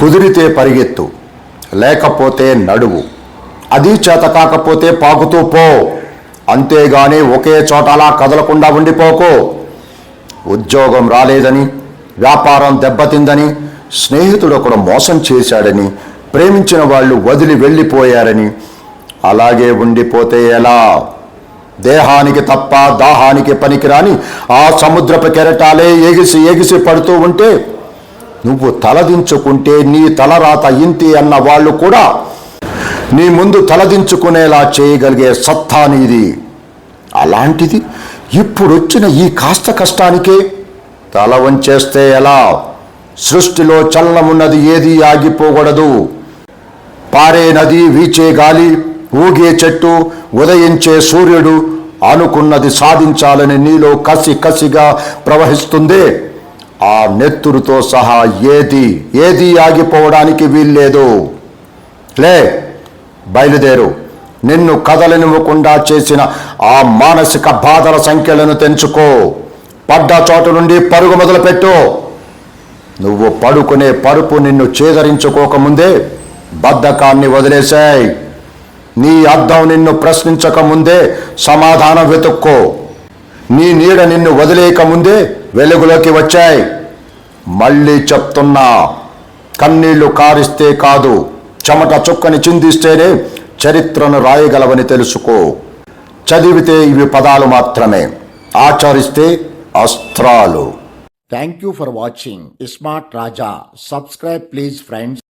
కుదిరితే పరిగెత్తు లేకపోతే నడువు. అది చేత కాకపోతే పాకుతూ పో. అంతేగాని ఒకే చోట అలా కదలకుండా ఉండిపోకు. ఉద్యోగం రాలేదని వ్యాపారం దెబ్బతిందని స్నేహితుడు ఒకడు మోసం చేశాడని ప్రేమించిన వాళ్ళు వదిలి వెళ్ళిపోయారని. అలాగే ఉండిపోతే ఎలా? దేహానికి తప్ప దాహానికి పనికిరాని ఆ సముద్రపు కెరటాలే ఎగిసి ఎగిసి పడుతూ ఉంటే నువ్వు తలదించుకుంటే నీ తలరాత ఇంతి అన్న వాళ్ళు కూడా నీ ముందు తలదించుకునేలా చేయగలిగే సత్తా నీది. అలాంటిది ఇప్పుడొచ్చిన ఈ కాస్త కష్టానికే తల వంచేస్తే ఎలా? సృష్టిలో చల్లమున్నది ఏది ఆగిపోకూడదు పారే నది వీచే గాలి ఊగే చెట్టు ఉదయించే సూర్యుడు అనుకున్నది సాధించాలని నీలో కసి కసిగా ప్రవహిస్తుంది. ఆ నెత్తురుతో సహా ఏది ఏది ఆగిపోవడానికి వీల్లేదు. లే బయలుదేరు. నిన్ను కదలనివ్వకుండా చేసిన ఆ మానసిక బాధల సంఖ్యలను తెంచుకో. పడ్డ చోటు నుండి పరుగు మొదలుపెట్టు. నువ్వు పడుకునే పరుపు నిన్ను చేదరించుకోకముందే బద్ధకాన్ని వదిలేశాయి నీ అర్థం నిన్ను ప్రశ్నించక ముందే సమాధానం వెతుక్కో. నీ నీడ నిన్ను వదిలేయక ముందే వెలుగులోకి వచ్చాయి. మళ్ళీ చెప్తున్నా కన్నీళ్ళు కారిస్తే కాదు చెమట చుక్కని చిందిస్తేనే చరిత్రను రాయగలవని తెలుసుకో. చదివితే ఇవి పదాలు మాత్రమే ఆచరిస్తే అస్త్రాలు. Thank you for watching smart Raja subscribe please friends